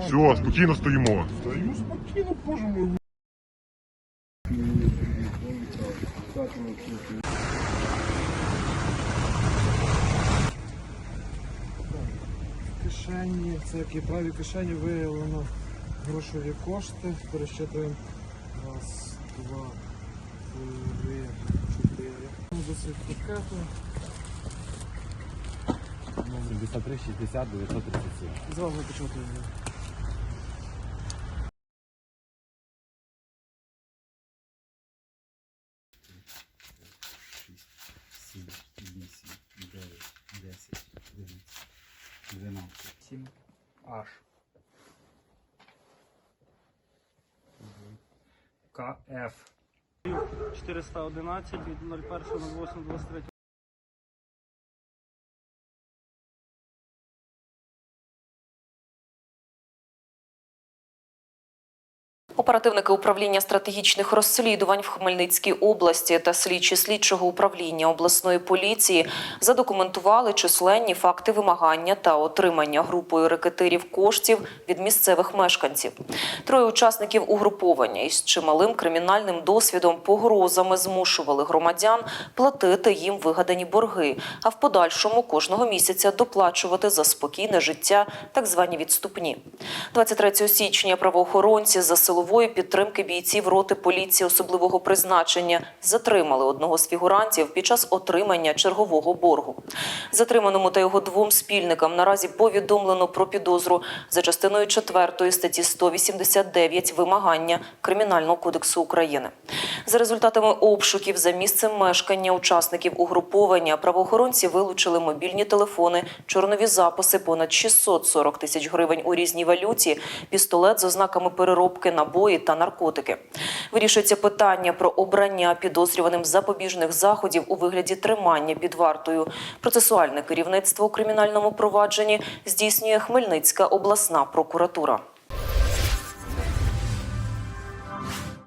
Все, спокійно стоїмо. Стою спокійно, боже мой. Кишені, це як і правій кишені виявлено грошові кошти. Перещитуємо. Раз, два, три, чотири. Досить пакету. 73, 60, 937. Зразу початуємо. 7, 8, 9, 10, 11, 12. 7 H. КФ. 411 від 01.08.23. Оперативники управління стратегічних розслідувань в Хмельницькій області та слідчі слідчого управління обласної поліції задокументували численні факти вимагання та отримання групою рекетирів коштів від місцевих мешканців. Троє учасників угруповання із чималим кримінальним досвідом погрозами змушували громадян платити їм вигадані борги, а в подальшому кожного місяця доплачувати за спокійне життя так звані відступні. 23 січня правоохоронці за силової підтримки бійців роти поліції особливого призначення затримали одного з фігурантів під час отримання чергового боргу. Затриманому та його двом спільникам наразі повідомлено про підозру за частиною 4 статті 189 вимагання Кримінального кодексу України. За результатами обшуків за місцем мешкання учасників угруповання правоохоронці вилучили мобільні телефони, чорнові записи, понад 640 тисяч гривень у різній валюті, пістолет з ознаками переробки, набої та наркотики. Вирішується питання про обрання підозрюваним запобіжних заходів у вигляді тримання під вартою. Процесуальне керівництво у кримінальному провадженні здійснює Хмельницька обласна прокуратура.